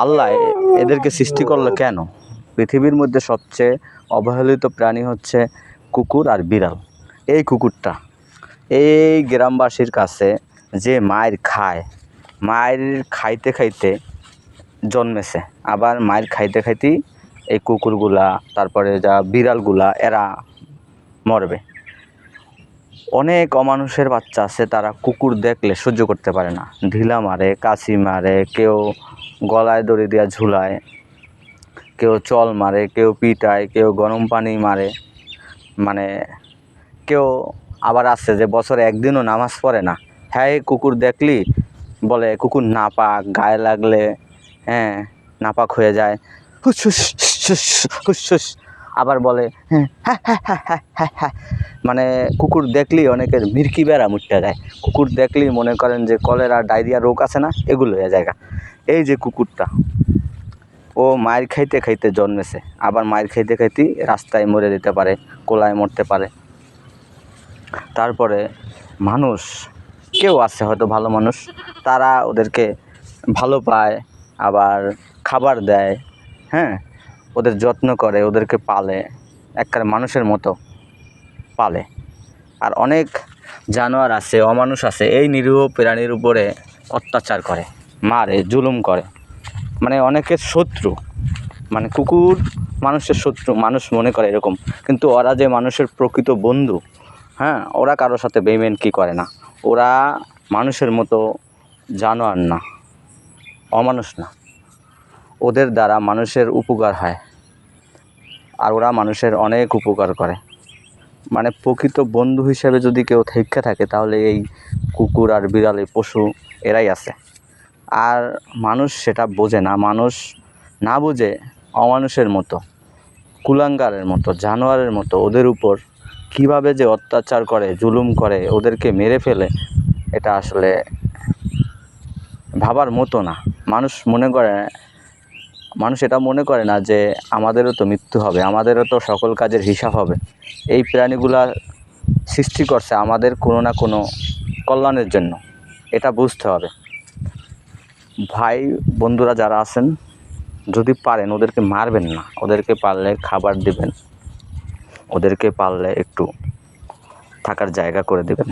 আল্লাহ এদেরকে সৃষ্টি করল কেন? পৃথিবীর মধ্যে সবচেয়ে অবহেলিত প্রাণী হচ্ছে কুকুর আর বিড়াল। এই কুকুরটা, এই গ্রামবাসীর কাছে যে মায়ের খায়, মায়ের খাইতে খাইতে জন্মেছে। আবার মায়ের খাইতে খাইতেই এই কুকুরগুলা, তারপরে যা বিড়ালগুলা, এরা মরবে। অনেক অমানুষের বাচ্চা আছে, তারা কুকুর দেখলে সহ্য করতে পারে না। ঢিলা মারে, কাশি মারে, কেউ গলায় দড়ি দিয়া ঝুলায়, কেউ চল মারে, কেউ পিটায়, কেউ গরম পানি মারে। মানে কেউ আবার আছে যে বছরে একদিনও নামাজ পড়ে না। হ্যাঁ কুকুর দেখলি? বলে, কুকুর নাপাক, গায়ে লাগলে হ্যাঁ নাপাক হয়ে যায়। হুস হুস হুস হুস হুস আবার বলে হ্যাঁ হ্যাঁ হ্যাঁ মানে কুকুর দেখলেই অনেকের মির্কি বেড়া মুটতে যায় কুকুর দেখলেই মনে করেন যে কলেরা, ডায়রিয়া, রোগ আছে না? এগুলো হয়ে জায়গা। এই যে কুকুরটা, ও মায়ের খাইতে খাইতে জন্মেছে। আবার মায়ের খাইতে খাইতেই রাস্তায় মরে দিতে পারে, কোলায় মরতে পারে। তারপরে মানুষ, কেউ আছে হয়তো ভালো মানুষ, তারা ওদেরকে ভালো পায়, আবার খাবার দেয় হ্যাঁ? ওদের যত্ন করে, ওদেরকে পালে। একবারে মানুষের মতো পালে। আর অনেক জানোয়ার আছে, অমানুষ আছে, এই নিরীহ প্রাণীর উপরে অত্যাচার করে, মারে, জুলুম করে। মানে অনেকের শত্রু। মানে কুকুর মানুষের শত্রু, মানুষ মনে করে এরকম। কিন্তু ওরা যে মানুষের প্রকৃত বন্ধু হ্যাঁ ওরা কারোর সাথে বেইমেন কি করে না? ওরা মানুষের মতো জানোয়ার না, অমানুষ না। ওদের দ্বারা মানুষের উপকার হয়। আর ওরা মানুষের অনেক উপকার করে। মানে প্রকৃত বন্ধু হিসেবে যদি কেউ থেকে থাকে, তাহলে এই কুকুর আর বিড়াল পশু এরাই আছে। আর মানুষ সেটা বোঝে না। মানুষ না বুঝে অমানুষের মতো, কুলাঙ্গারের মতো, জানোয়ারের মতো, ওদের উপর কীভাবে যে অত্যাচার করে, জুলুম করে, ওদেরকে মেরে ফেলে, এটা আসলে ভাবার মতো না। মানুষ মনে করে মানুষ এটা মনে করে না যে আমাদেরও তো মৃত্যু হবে, আমাদেরও তো সকল কাজের হিসাব হবে। এই প্রাণীগুলা সৃষ্টি করছে আমাদের কোনো না কোনো কল্যাণের জন্য। এটা বুঝতে হবে। ভাই, বন্ধুরা যারা আছেন, যদি পারেন ওদেরকে মারবেন না, ওদেরকে পারলে খাবার দিবেন, ওদেরকে পারলে একটু থাকার জায়গা করে দেবেন।